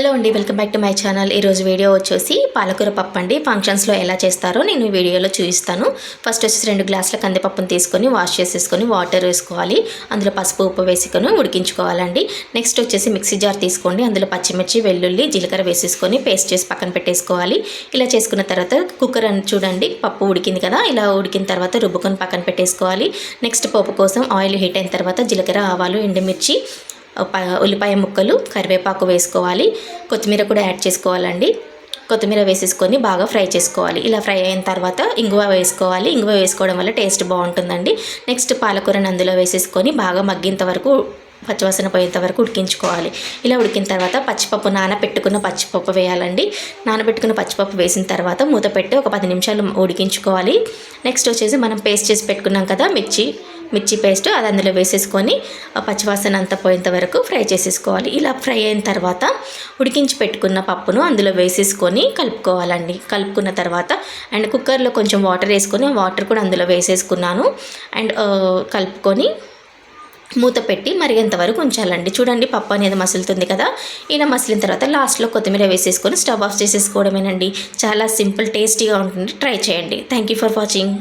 Hello అండి welcome back to my channel. ఈరోజు video వచ్చేసి పాలకూర పప్పు అండి. ఫంక్షన్స్లో ఎలా చేస్తారో నేను ఈ వీడియోలో చూపిస్తాను. ఫస్ట్ వచ్చేసి రెండు గ్లాసుల కందిపప్పును తీసుకొని వాష్ చేసేసుకొని వాటర్ వేసుకోవాలి. అందులో పసుపు ఉప్పు వేసుకొని ఉడికించుకోవాలండి. నెక్స్ట్ వచ్చేసి మిక్సీ జార్ తీసుకోండి. అందులో పచ్చిమిర్చి వెల్లుల్లి జీలకర్ర వేసేసుకొని పేస్ట్ చేసి పక్కన పెట్టేసుకోవాలి. ఇలా చేసుకున్న తర్వాత కుక్కర్ అని చూడండి పప్పు ఉడికింది కదా ఇలా ఉడికిన తర్వాత రుబ్బుకొని పక్కన పెట్టేసుకోవాలి. నెక్స్ట్ పప్పు కోసం ఆయిల్ హీట్ అయిన తర్వాత జీలకర్ర ఆవాలు ఎండుమిర్చి ఉల్లిపాయ ముక్కలు కరివేపాకు వేసుకోవాలి. కొత్తిమీర కూడా యాడ్ చేసుకోవాలండి. కొత్తిమీర వేసేసుకొని బాగా ఫ్రై చేసుకోవాలి. ఇలా ఫ్రై అయిన తర్వాత ఇంగువ వేసుకోవాలి. ఇంగువ వేసుకోవడం వల్ల టేస్ట్ బాగుంటుందండి. నెక్స్ట్ పాలకూరని అందులో వేసేసుకొని బాగా మగ్గేంత వరకు పచ్చివాసన పోయేంత వరకు ఉడికించుకోవాలి. ఇలా ఉడికిన తర్వాత పచ్చిపప్పు నానబెట్టుకున్న పచ్చిపప్పు వేయాలండి. నానబెట్టుకున్న పచ్చిపప్పు వేసిన తర్వాత మూత పెట్టి ఒక పది నిమిషాలు ఉడికించుకోవాలి. నెక్స్ట్ వచ్చేసి మనం పేస్ట్ చేసి పెట్టుకున్నాం కదా మిర్చి. మిర్చి పేస్ట్ అది అందులో వేసేసుకొని పచ్చివాసన అంతా పోయేంత వరకు ఫ్రై చేసేసుకోవాలి. ఇలా ఫ్రై అయిన తర్వాత ఉడికించి పెట్టుకున్న పప్పును అందులో వేసేసుకొని కలుపుకోవాలండి. కలుపుకున్న తర్వాత అండ్ కుక్కర్లో కొంచెం వాటర్ వేసుకొని వాటర్ కూడా అందులో వేసేసుకున్నాను. అండ్ కలుపుకొని మూత పెట్టి మరిగేంత వరకు ఉంచాలండి. చూడండి పప్పు అనేది మసులుతుంది కదా. ఇలా మసిలిన తర్వాత లాస్ట్లో కొత్తిమీర వేసేసుకొని స్టవ్ ఆఫ్ చేసేసుకోవడమేనండి. చాలా సింపుల్ టేస్టీగా ఉంటుంది. ట్రై చేయండి. Thank you for watching.